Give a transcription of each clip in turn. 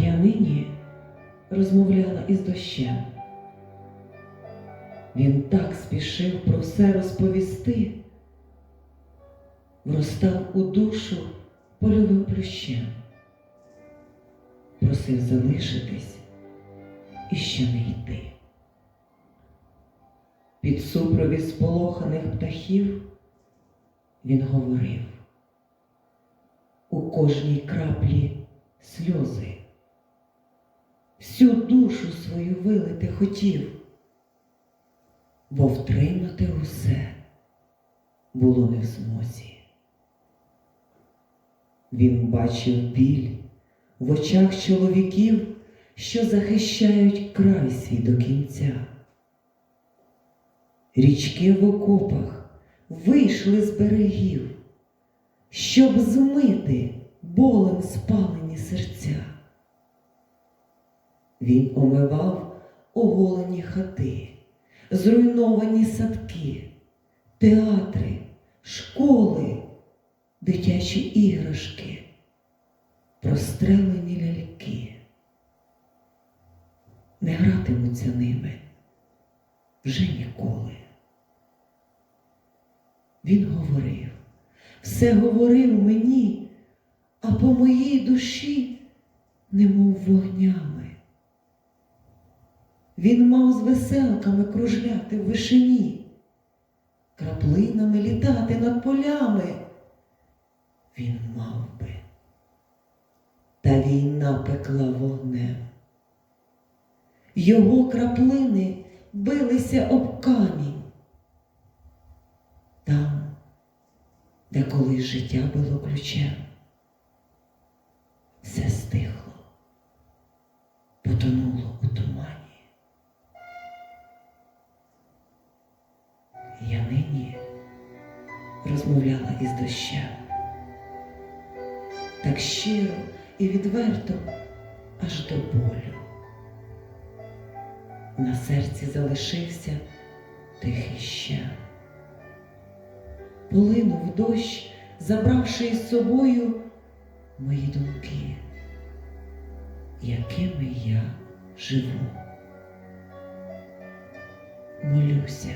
нині розмовляла із дощем. Він так спішив про все розповісти, вростав у душу польовим плющем, просив залишитись і ще не йти. Під супровід сполоханих птахів він говорив у кожній краплі сльози, всю душу свою вилити хотів, бо втримати усе було не в змозі. Він бачив біль в очах чоловіків, що захищають край свій до кінця. Річки в окопах вийшли з берегів, щоб змити болем спалені серця. Він омивав оголені хати, зруйновані садки, театри, школи, дитячі іграшки, прострелені ляльки. Не гратимуться ними вже ніколи. Він говорив, все говорив мені, а по моїй душі, немов вогнями. Він мав з веселками кружляти в вишині, краплинами літати над полями. Він мав би, та війна пекла вогнем. Його краплини билися об камінь. Там, де колись життя було ключем, Я нині розмовляла із дощем. Так щиро і відверто аж до болю. На серці залишився тихий щем. Полинув дощ, забравши із собою мої думки, якими я живу. Молюся,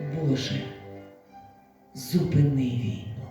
Боже, зупини війну.